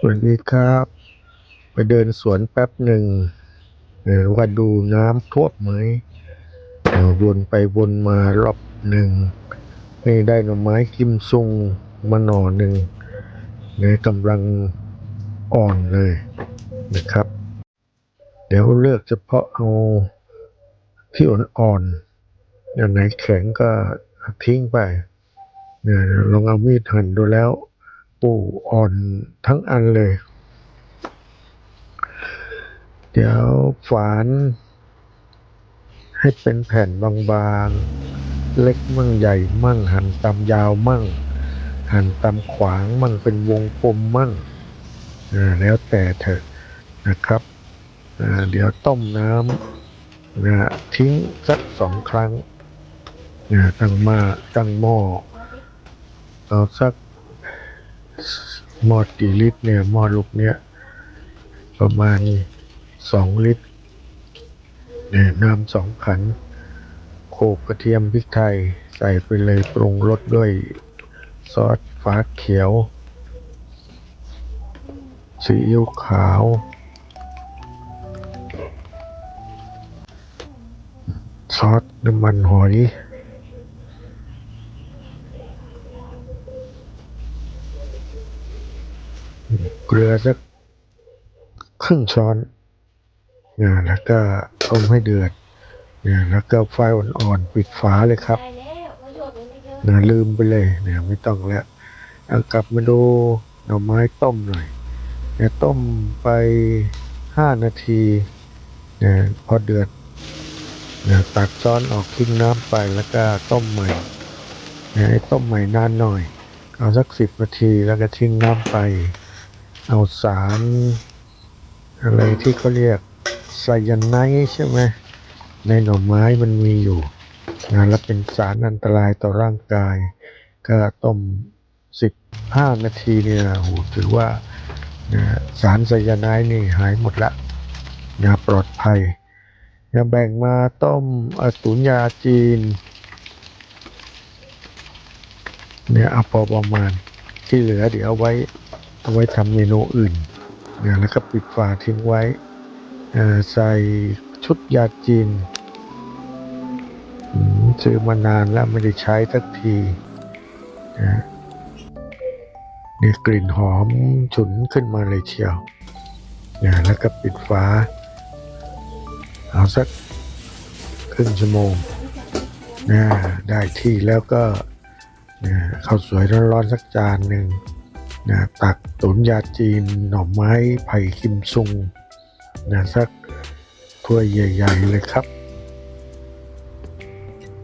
สวัสดีครับ ไปเดินสวนแป๊บหนึ่งเออว่าดูน้ำท่วมไหมวนไปวนมารอบหนึ่งไม่ได้หน่อไม้กิมซุงมาหน่อหนึ่งเนี่ยกำลังอ่อนเลยนะครับ เดี๋ยวเลือกเฉพาะเอาที่อ่อนๆอย่างไหนแข็งก็ทิ้งไปเนี่ยลองเอามีดหั่นดูแล้ว ปูอ่อนทั้งอันเลย เดี๋ยวฝาน ให้เป็นแผ่นบางๆ เล็กมั่งใหญ่มั่ง หั่นตามยาวมั่ง หั่นตามขวางมั่งเป็นวงกลมมั่งอ่าแล้วแต่เถอะนะครับอ่าเดี๋ยวต้มน้ำนะทิ้งสักสองครั้งนะตั้งมาตั้งหม้อเอาสัก หม้อกี่ลิตรเนี่ยหม้อลูกเนี้ยประมาณสองลิตรเนี่ยน้ำสองขัน โขลกกระเทียมพริกไทยใส่ไปเลยปรุงรสด้วยซอสฟ้าเขียว ซีอิ๊วขาว ซอสน้ำมันหอย เกลือสักครึ่งช้อนนะแล้วก็ต้มให้เดือดนะแล้วก็ไฟอ่อนๆปิดฝาเลยครับได้แล้วประโยชน์มันไม่เยอะนะลืมไปเลยเนี่ยไม่ต้องแล้วเอากลับมาดูหน่อไม้ต้มหน่อยเนี่ยต้มไปห้านาทีเนี่ยพอเดือดเนี่ยตักช้อนออกทิ้งน้ำไปแล้วก็ต้มใหม่เนี่ยให้ต้มใหม่นานหน่อย เอาสักสิบนาทีแล้วก็ทิ้งน้ำไป เอาสารอะไรที่เขาเรียกไซยาไนด์ใช่ไหมในหน่อไม้มันมีอยู่นะและเป็นสารอันตรายต่อร่างกาย ก็ต้มสิบห้านาทีเนี่ยโหถือว่านะสารไซยาไนด์นี่หายหมดละนะปลอดภัยยาแบ่งมาต้มอ่อตุนยาจีนเนี่ยเอาพอประมาณที่เหลือเดี๋ยวเอาไว้ เอาไว้ทำเมนูอื่นนี่ยแล้วก็ปิดฝาทิ้งไว้ใส่ชุดยาจีนซื้อมานานแล้วไม่ได้ใช้สักทีนะนี่กลิ่นหอมฉุนขึ้นมาเลยเชียวนี่ยแล้วก็ปิดฝาเอาสักครึ่งชั่วโมงนะได้ที่แล้วก็นะข้าวสวยร้อนๆสักจานหนึ่ง นะตักตุนยาจีนหน่อไม้ไผ่คิมซุงนะสักถ้วยใหญ่ ๆ เลยครับ